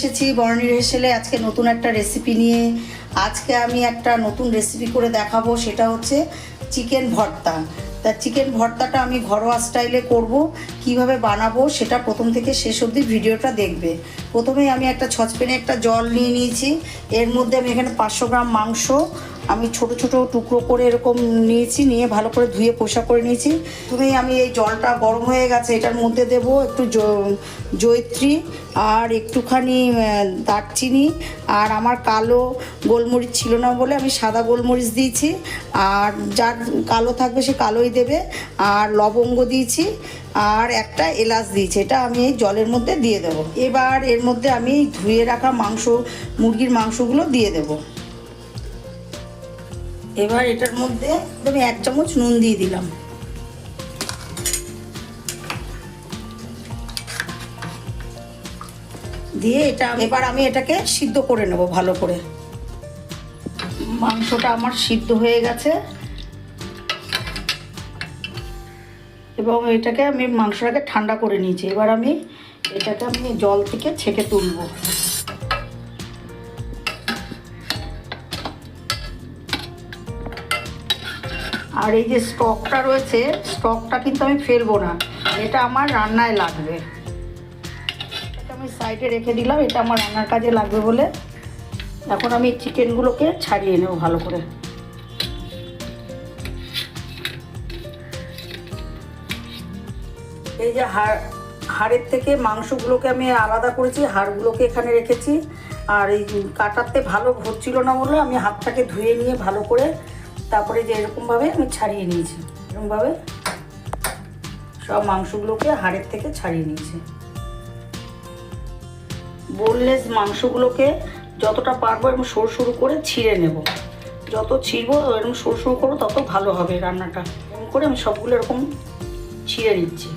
এসেছি বর্ণির রেসেলে আজকে নতুন একটা রেসিপি নিয়ে। আজকে আমি একটা নতুন রেসিপি করে দেখাবো, সেটা হচ্ছে চিকেন ভর্তা। তা চিকেন ভর্তাটা আমি ঘরোয়া স্টাইলে করব, কীভাবে বানাবো সেটা প্রথম থেকে শেষ অবধি ভিডিওটা দেখবে। প্রথমে আমি একটা ছচপেনে একটা জল নিয়ে নিয়েছি, এর মধ্যে আমি এখানে পাঁচশো গ্রাম মাংস আমি ছোট ছোট টুকরো করে এরকম নিয়েছি, নিয়ে ভালো করে ধুয়ে পোষা করে নিয়েছি। তুমি আমি এই জলটা গরম হয়ে গেছে, এটার মধ্যে দেব একটু জ- জয়িত্রী আর একটুখানি দারচিনি। আর আমার কালো গোলমরিচ ছিল না বলে আমি সাদা গোলমরিচ দিয়েছি। আর যার কালো থাকবে সে কালোই দেবে। আর লবঙ্গ দিয়েছি। আর একটা এলাচ দিয়েছি, এটা আমি এই জলের মধ্যে দিয়ে দেবো। এবার এর মধ্যে আমি ধুয়ে রাখা মাংস, মুরগির মাংসগুলো দিয়ে দেবো। এবার এটার মধ্যে আমি এক চামচ নুন দিয়ে দিলাম। দিয়ে এটা এবার আমি এটাকে সিদ্ধ করে নেব ভালো করে। মাংসটা আমার সিদ্ধ হয়ে গেছে। এবং এটাকে আমি মাংসটাকে ঠান্ডা করে নিয়েছি। এবার আমি এটাকে আমি জল থেকে ছেঁকে তুলবো। আর এই যে স্টকটা রয়েছে, স্টকটা কিন্তু আমি ফেলব না। এটা আমার রান্নায় লাগবে। এটা আমি সাইডে রেখে দিলাম, এটা আমার রান্নার কাজে লাগবে বলে। এখন আমি চিকেনগুলোকে ছাড়িয়ে নেব ভালো করে। এই যে হাড়, হাড়ের থেকে মাংসগুলোকে আমি আলাদা করেছি, হাড়গুলোকে এখানে রেখেছি। আর এই কাটাতে ভালো হচ্ছিল না বলে আমি হাতটাকে ধুয়ে নিয়ে ভালো করে তারপরে যে এরকমভাবে আমি ছাড়িয়ে নিয়েছি। এরকমভাবে সব মাংসগুলোকে হাড়ের থেকে ছাড়িয়ে নিয়েছি। বোনলেস মাংসগুলোকে যতটা পারব এরকম সরু সরু করে ছিঁড়ে নেব। যত ছিঁড়বো এরকম সরু সরু করব তত ভালো হবে রান্নাটা। এরকম করে আমি সবগুলো এরকম ছিঁড়ে নিচ্ছি।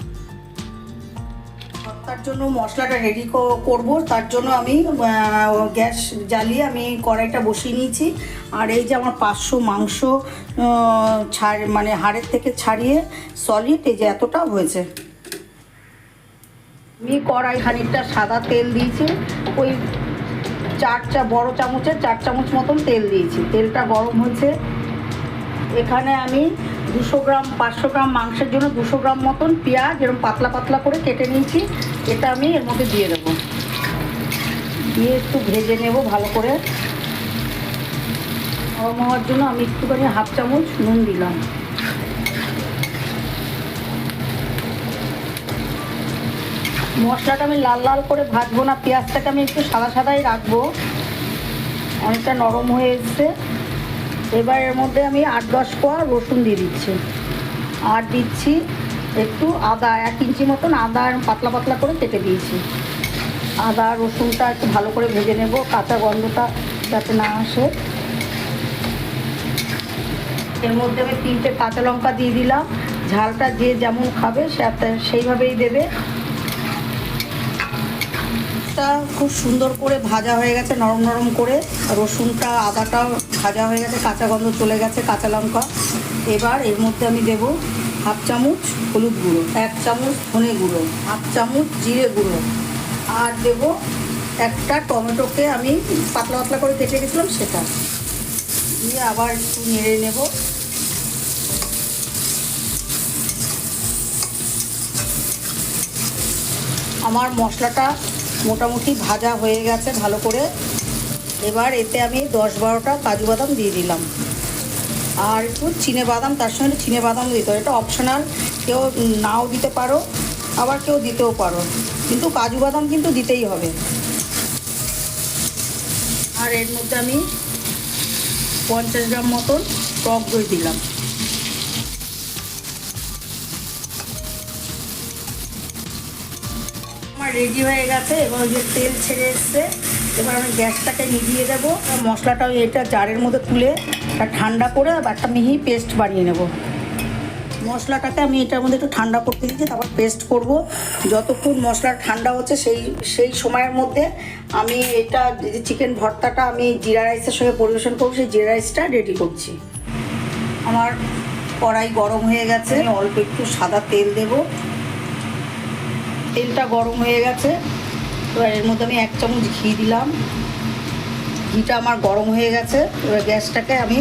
জন্য মশলাটা রেডি করব। তার জন্য আমি গ্যাস জ্বালিয়ে আমি কড়াইটা বসিয়ে নিয়েছি। আর এই যে আমার পাঁচশো মাংস ছাড় মানে হাড়ের থেকে ছাড়িয়ে সলিড এই যে এতটা হয়েছে। আমি কড়াই খানিকটা সাদা তেল দিয়েছি। ওই চার চা বড় চামচের চার চামচ মতন তেল দিয়েছি। তেলটা গরম হয়েছে। এখানে আমি দুশো গ্রাম, পাঁচশো গ্রাম মাংসের জন্য দুশো গ্রাম মতন পেঁয়াজ এরকম পাতলা পাতলা করে কেটে নিয়েছি। এটা আমি এর মধ্যে দিয়ে দেবো। দিয়ে একটু ভেজে নেব ভালো করে। গরম হওয়ার জন্য আমি একটুখানি হাফ চামচ নুন দিলাম। মশলাটা আমি লাল লাল করে ভাজবো না, পেঁয়াজটাকে আমি একটু সাদা সাদাই রাখব। অনেকটা নরম হয়ে এসছে। এবার এর মধ্যে আমি আট দশ কোয়া রসুন দিয়ে দিচ্ছি। আর দিচ্ছি একটু আদা এক ইঞ্চি মতন আদা পাতলা পাতলা করে কেটে দিয়েছি। আদা, রসুনটা একটু ভালো করে ভেজে নেব, কাঁচা গন্ধটা যাতে না আসে। এর মধ্যে আমি তিনটে কাঁচা লঙ্কা দিয়ে দিলাম। ঝালটা যে যেমন খাবে সে সেইভাবেই দেবে। খুব সুন্দর করে ভাজা হয়ে গেছে, নরম নরম করে। রসুনটা আদাটাও ভাজা হয়ে গেছে, কাঁচা গন্ধ চলে গেছে, কাঁচা লঙ্কা। এবার এর মধ্যে আমি দেব হাফ চামচ হলুদ গুঁড়ো, এক চামচ ধনে গুঁড়ো, হাফ চামচ জিরে গুঁড়ো। আর দেব একটা টমেটোকে আমি পাতলা পাতলা করে কেটে গেছিলাম সেটা। দিয়ে আবার একটু নেড়ে নেব। আমার মশলাটা মোটামুটি ভাজা হয়ে গেছে ভালো করে। এবার এতে আমি দশ বারোটা কাজু বাদাম দিয়ে দিলাম। আর একটু চিনে বাদাম, তার সঙ্গে চিনে বাদাম দিতে হবে। এটা অপশনাল কেউ নাও দিতে পারো, আবার কেউ দিতেও পারো। কিন্তু কাজু বাদাম কিন্তু দিতেই হবে। আর এর মধ্যে আমি পঞ্চাশ গ্রাম মতন টক দই দিলাম। আমার রেডি হয়ে গেছে এবং যে তেল ছেড়ে এসছে। এবার আমি গ্যাসটাকে নিভিয়ে দেবো, আর মশলাটা ওই এটা জারের মধ্যে তুলে, আর ঠান্ডা করে একটা মিহি পেস্ট বানিয়ে নেব। মশলাটাকে আমি এটার মধ্যে একটু ঠান্ডা করতে দিচ্ছি, তারপর পেস্ট করব। যতক্ষণ মশলা ঠান্ডা হচ্ছে সেই সেই সময়ের মধ্যে আমি এটা যে চিকেন ভর্তাটা আমি জিরা রাইসের সঙ্গে পরিবেশন করব, সেই জিরা রাইসটা রেডি করছি। আমার কড়াই গরম হয়ে গেছে অল্প একটু সাদা তেল দেবো। তেলটা গরম হয়ে গেছে। এবার এর মধ্যে আমি এক চামচ ঘি দিলাম। ঘিটা আমার গরম হয়ে গেছে, এবার গ্যাসটাকে আমি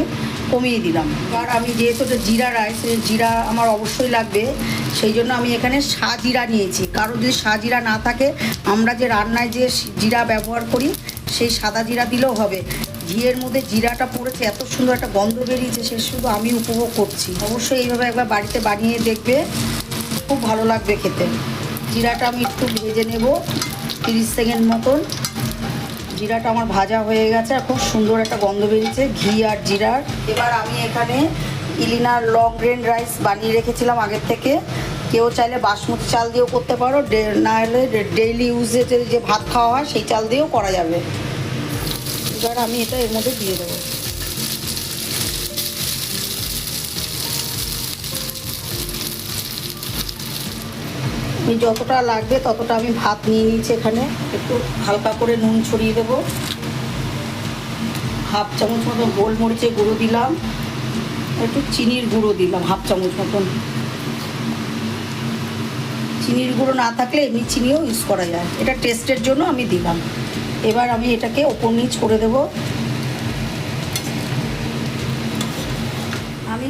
কমিয়ে দিলাম। এবার আমি যেহেতু এটা জিরা রাইস জিরা আমার অবশ্যই লাগবে, সেই জন্য আমি এখানে সাজিরা নিয়েছি। কারণ যদি সাজিরা না থাকে, আমরা যে রান্নায় যে জিরা ব্যবহার করি, সেই সাদা জিরা দিলেও হবে। ঘিয়ের মধ্যে জিরাটা পড়েছে, এত সুন্দর একটা গন্ধ বেরিয়েছে, সে শুধু আমি উপভোগ করছি। অবশ্যই এইভাবে একবার বাড়িতে বানিয়ে দেখবে, খুব ভালো লাগবে খেতে। জিরাটা আমি একটু ভেজে নেব। তিরিশ সেকেন্ড মতন। জিরাটা আমার ভাজা হয়ে গেছে, আর খুব সুন্দর একটা গন্ধ বেরিয়েছে, ঘি আর জিরার এবার আমি এখানে ইলিনার লং গ্রেন রাইস বানিয়ে রেখেছিলাম আগের থেকে। কেউ চাইলে বাসমতি চাল দিয়েও করতে পারো না হলে ডেইলি ইউজে যে ভাত খাওয়া হয়, সেই চাল দিয়েও করা যাবে। এবার আমি এটা এর মধ্যে দিয়ে দেবো। আমি যতটা লাগবে ততটা আমি ভাত নিয়ে নিয়েছি এখানে। একটু হালকা করে নুন ছড়িয়ে দেবো। হাফ চামচ মতো গোলমরিচের গুঁড়ো দিলাম। একটু চিনির গুঁড়ো দিলাম, হাফ চামচ মতন। চিনির গুঁড়ো না থাকলে এমনি চিনিও ইউজ করা যায়। এটা টেস্টের জন্য আমি দিলাম। এবার আমি এটাকে ওপর নিচ করে দেবো।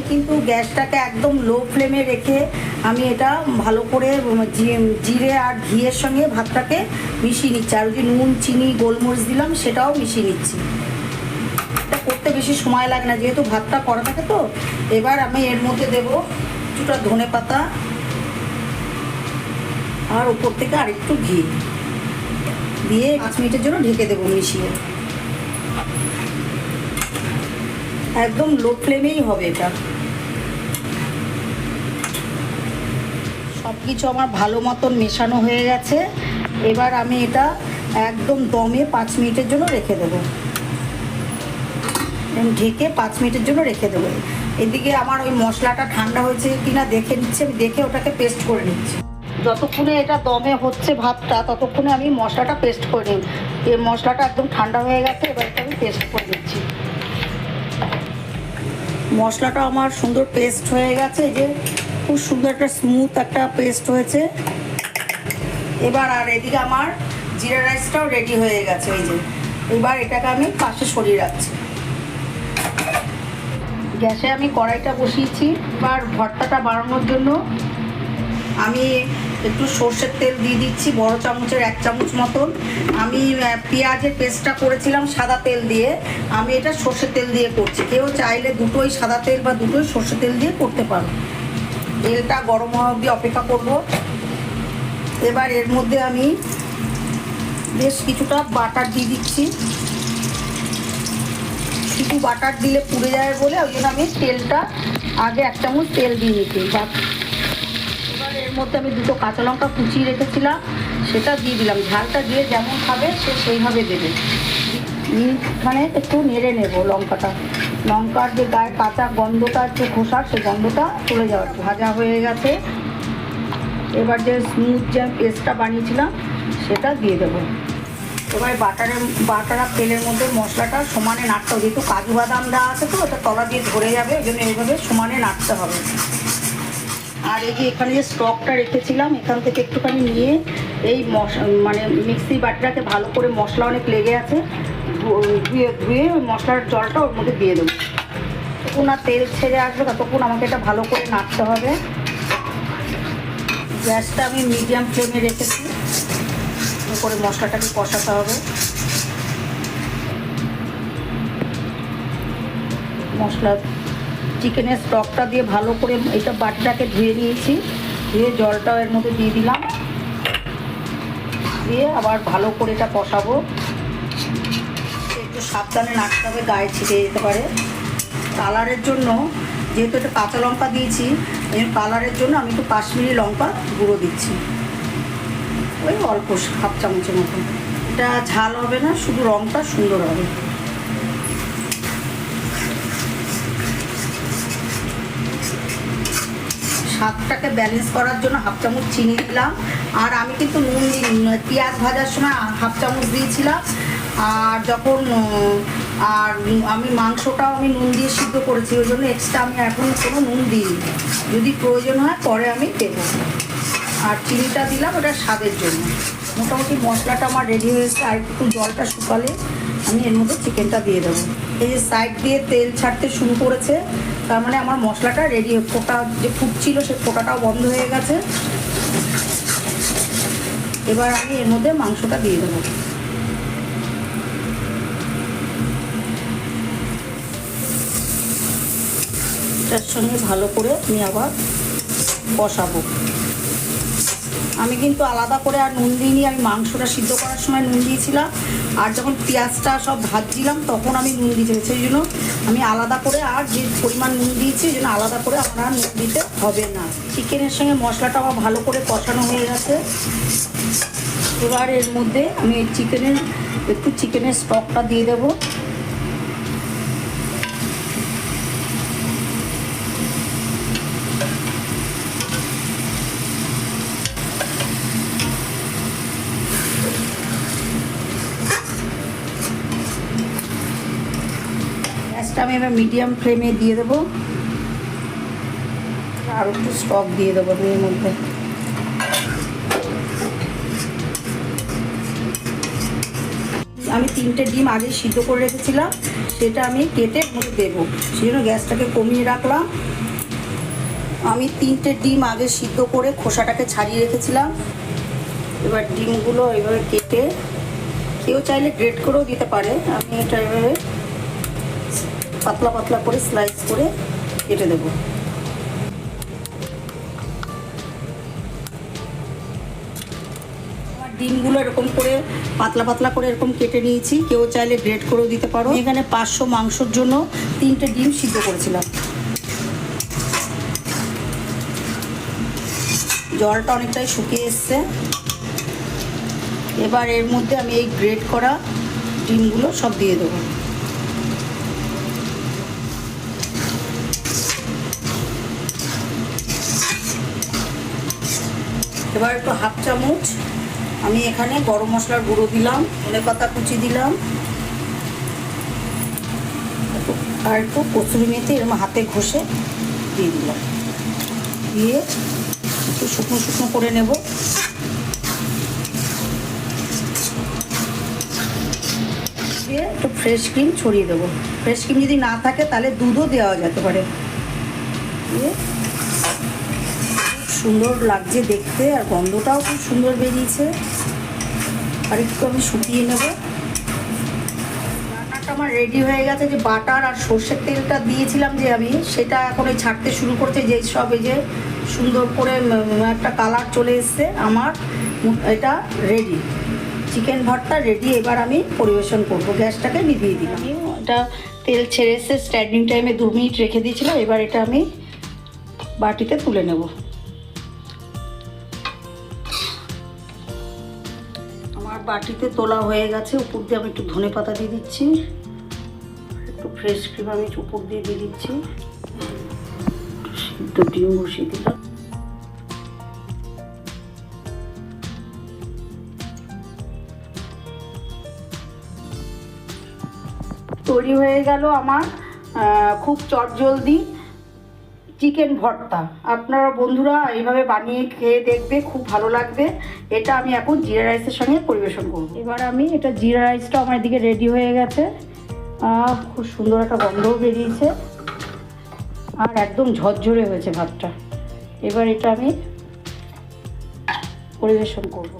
কিন্তু গ্যাসটাকে একদম লো ফ্লেমে রেখে আমি এটা ভালো করে জিরে আর ঘিয়ের সঙ্গে ভাতটাকে মিশিয়ে নিচ্ছি। আর যে নুন, চিনি, গোলমরিচ দিলাম, সেটাও মিশিয়ে নিচ্ছি। এটা করতে বেশি সময় লাগে না, যেহেতু ভাতটা করা থাকে তো। এবার আমি এর মধ্যে দেব কিছুটা ধনে পাতা আর উপর থেকে আরেকটু ঘি। দিয়ে পাঁচ মিনিটের জন্য ঢেকে দেবো মিশিয়ে। একদম লো ফ্লেমেই হবে এটা। কিছু আমার ভালো মতন মেশানো হয়ে গেছে। এবার আমি এটা একদম দমে পাঁচ মিনিটের জন্য রেখে দেবো। ঢেকে পাঁচ মিনিটের জন্য রেখে দেবো। এদিকে আমার ওই মশলাটা ঠান্ডা হয়েছে কিনা দেখে নিচ্ছে, আমি দেখে ওটাকে পেস্ট করে নিচ্ছি। যতক্ষণে এটা দমে হচ্ছে ভাতটা, ততক্ষণে আমি মশলাটা পেস্ট করে নিই এই মশলাটা একদম ঠান্ডা হয়ে গেছে, এবার এটা আমি পেস্ট করে দিচ্ছি মশলাটা আমার সুন্দর পেস্ট হয়ে গেছে যে খুব সুন্দর একটা স্মুথ একটা পেস্ট হয়েছে। এবার আর এদিকে আমার জিরা রাইসটাও রেডি হয়ে গেছে, এই যে। এবার এটাকে আমি পাশে সরিয়ে রাখছি। গ্যাসে আমি কড়াইটা বসিয়েছি, এবার ভর্তাটা বাড়ানোর জন্য আমি একটু সর্ষের তেল দিয়ে দিচ্ছি, বড় চামচের এক চামচ মতন। আমি পেঁয়াজের পেস্টটা করেছিলাম সাদা তেল দিয়ে। আমি এটা সর্ষের তেল দিয়ে করছি। কেউ চাইলে দুটোই সাদা তেল বা দুটোই সর্ষের তেল দিয়ে করতে পারো। তেলটা গরম হওয়া অবধি অপেক্ষা করব। এবার এর মধ্যে আমি বেশ কিছুটা বাটার দিয়ে দিচ্ছি। শুধু বাটার দিলে পুড়ে যাবে বলে ওই জন্য আমি তেলটা আগে এক চামচ তেল দিয়ে নিচ্ছি বা এবার এর মধ্যে আমি দুটো কাঁচা লঙ্কা কুচিয়ে রেখেছিলাম, সেটা দিয়ে দিলাম। ঝালটা দিয়ে যেমন খাবে সে সেইভাবে দেবে। মানে একটু নেড়ে নেব লঙ্কাটা। লঙ্কার যে গায়ে কাঁচা গন্ধটা যে খোসার সেই গন্ধটা চলে যাওয়ার ভাজা হয়ে গেছে। এবার যে স্মুথ যে পেস্টটা বানিয়েছিলাম, সেটা দিয়ে দেবো। এবার বাটারের বাটারা তেলের মধ্যে মশলাটা সমানে নাড়তে হবে। যেহেতু কাজু বাদাম দেওয়া আছে তো, ওটা তলা দিয়ে ধরে যাবে ওই জন্য এইভাবে সমানে নাড়তে হবে। আর এই যে এখানে যে স্টকটা রেখেছিলাম, এখান থেকে একটুখানি নিয়ে এই মশ মানে মিক্সি বাটিটাকে ভালো করে মশলা অনেক লেগে আছে ধুয়ে ধুয়ে মশলার জলটা ওর মধ্যে দিয়ে দেবো। ততক্ষণ আর তেল ছেড়ে আসবে ততক্ষণ আমাকে এটা ভালো করে নাড়তে হবে। গ্যাসটা আমি মিডিয়াম ফ্লেমে রেখেছি। করে মশলাটাকে কষাতে হবে। মশলা চিকেনের স্টকটা দিয়ে ভালো করে এটা বাটিটাকে ধুয়ে নিয়েছি। ধুয়ে জলটাও এর মধ্যে দিয়ে দিলাম। দিয়ে আবার ভালো করে এটা কষাবো। সাবধানে নাড়তে হবে, গায়ে ছিটে যেতে পারে। কালারের জন্য, যেহেতু একটা কাঁচা লঙ্কা দিয়েছি এই কালারের জন্য আমি একটু কাশ্মীরি লঙ্কা গুঁড়ো দিচ্ছি। ওই অল্প হাফ চামচের মতো। এটা ঝাল হবে না, শুধু রঙটা সুন্দর হবে। স্বাদটাকে ব্যালেন্স করার জন্য হাফ চামচ চিনি দিলাম। আর আমি কিন্তু নুন দিই পেঁয়াজ ভাজার সময় হাফ চামচ দিয়েছিলাম। আর যখন আর আমি মাংসটাও আমি নুন দিয়ে সিদ্ধ করেছি, ওই জন্য এক্সট্রা আমি এখন কোনো নুন দিইনি। যদি প্রয়োজন হয় পরে আমি দেবো। আর চিনিটা দিলাম ওটা স্বাদের জন্য। মোটামুটি মশলাটা আমার রেডি হয়েছে, আর একটু জলটা শুকালে আমি এর মধ্যে চিকেনটা দিয়ে দেবো। এই যে সাইড দিয়ে তেল ছাড়তে শুরু করেছে, তার মানে আমার মশলাটা রেডি ফোটা যে ফুটছিল সে ফোটাটাও বন্ধ হয়ে গেছে। এবার আমি এর মধ্যে মাংসটা দিয়ে দেবো। এটার সঙ্গে ভালো করে আমি আবার বসাবো আমি কিন্তু আলাদা করে আর নুন দিইনি, আমি মাংসটা সিদ্ধ করার সময় নুন দিয়েছিলাম। আর যখন পেঁয়াজটা সব ভাজছিলাম, তখন আমি নুন দিয়েছি সেই জন্য আমি আলাদা করে আর যে পরিমাণ নুন দিয়েছি ওই জন্য আলাদা করে আর নুন দিতে হবে না। চিকেনের সঙ্গে মশলাটা আমার ভালো করে কষানো হয়ে গেছে। এবার এর মধ্যে আমি চিকেনের, একটু চিকেনের স্টকটা দিয়ে দেবো গ্যাসটা আমি এবার মিডিয়াম ফ্লেমে দিয়ে দেবো। আর একটু স্টক দিয়ে দেবো আমি এর মধ্যে। আমি তিনটে ডিম আগে সিদ্ধ করে রেখেছিলাম, সেটা আমি কেটে মধ্যে দেবো। সেই জন্য গ্যাসটাকে কমিয়ে রাখলাম। আমি তিনটে ডিম আগে সিদ্ধ করে খোসাটাকে ছাড়িয়ে রেখেছিলাম। এবার ডিমগুলো এভাবে কেটে, কেউ চাইলে গ্রেট করেও দিতে পারে। আমি এটা এভাবে পাতলা পাতলা করে স্লাইস করে কেটে দেবো। ডিমগুলো এরকম করে পাতলা পাতলা করে এরকম কেটে নিয়েছি। কেউ চাইলে গ্রেট করেও দিতে পারো। এখানে পাঁচশো মাংসর জন্য তিনটে ডিম সিদ্ধ করেছিলাম। জলটা অনেকটাই শুকিয়ে এসছে। এবার এর মধ্যে আমি এই গ্রেট করা ডিমগুলো সব দিয়ে দেবো। এবার একটু হাফ চামচ আমি এখানে গরম মশলার গুঁড়ো দিলাম, ধনে পাতা কুচি দিলাম। আর একটু কচুরি মেথি এরকম হাতে ঘষে দিয়ে দিলাম। দিয়ে একটু শুকনো শুকনো করে নেব। দিয়ে একটু ফ্রেশ ক্রিম ছড়িয়ে দেবো। ফ্রেশ ক্রিম যদি না থাকে তাহলে দুধও দেওয়া যেতে পারে। দিয়ে সুন্দর লাগছে দেখতে আর গন্ধটাও খুব সুন্দর বেরিয়েছে। আর একটু আমি শুকিয়ে নেব। রান্নাটা আমার রেডি হয়ে গেছে যে বাটার আর সর্ষের তেলটা দিয়েছিলাম যে আমি, সেটা এখন এই ছাড়তে শুরু করছে যে সব এই যে সুন্দর করে একটা কালার চলে এসছে। আমার এটা রেডি চিকেন ভর্তা রেডি এবার আমি পরিবেশন করব। গ্যাসটাকে নিভিয়ে আমি এটা তেল ছেড়ে এসে স্ট্যান্ডিং টাইমে দু মিনিট রেখে দিয়েছিলাম, এবার এটা আমি বাটিতে তুলে নেব। বাটিতে তোলা হয়ে গেছে, উপর দিয়ে আমি একটু ধনে পাতা দিয়ে দিচ্ছি। একটু ফ্রেশ ক্রিম আমি উপর দিয়ে দিয়ে দিচ্ছি। সিদ্ধ ডিম বসিয়ে দিলাম। তৈরি হয়ে গেল আমার খুব চটজলদি চিকেন ভর্তা। আপনারা বন্ধুরা এইভাবে বানিয়ে খেয়ে দেখবে, খুব ভালো লাগবে। এটা আমি এখন জিরা রাইসের সঙ্গে পরিবেশন করব। এবার আমি এটা জিরা রাইসটা আমার দিকে রেডি হয়ে গেছে। খুব সুন্দর একটা গন্ধও বেরিয়েছে। আর একদম ঝরঝরে হয়েছে ভাতটা। এবার এটা আমি পরিবেশন করব।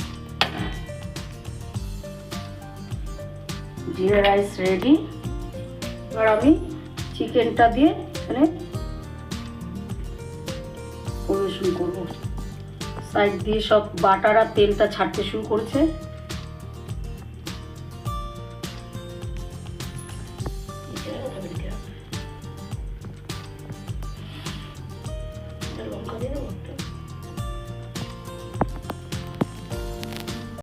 জিরা রাইস রেডি। এবার আমি চিকেনটা দিয়ে এখানে পরিবেশন করব। সাইড দিয়ে সব বাটার আর তেলটা ছাড়তে শুরু করেছে।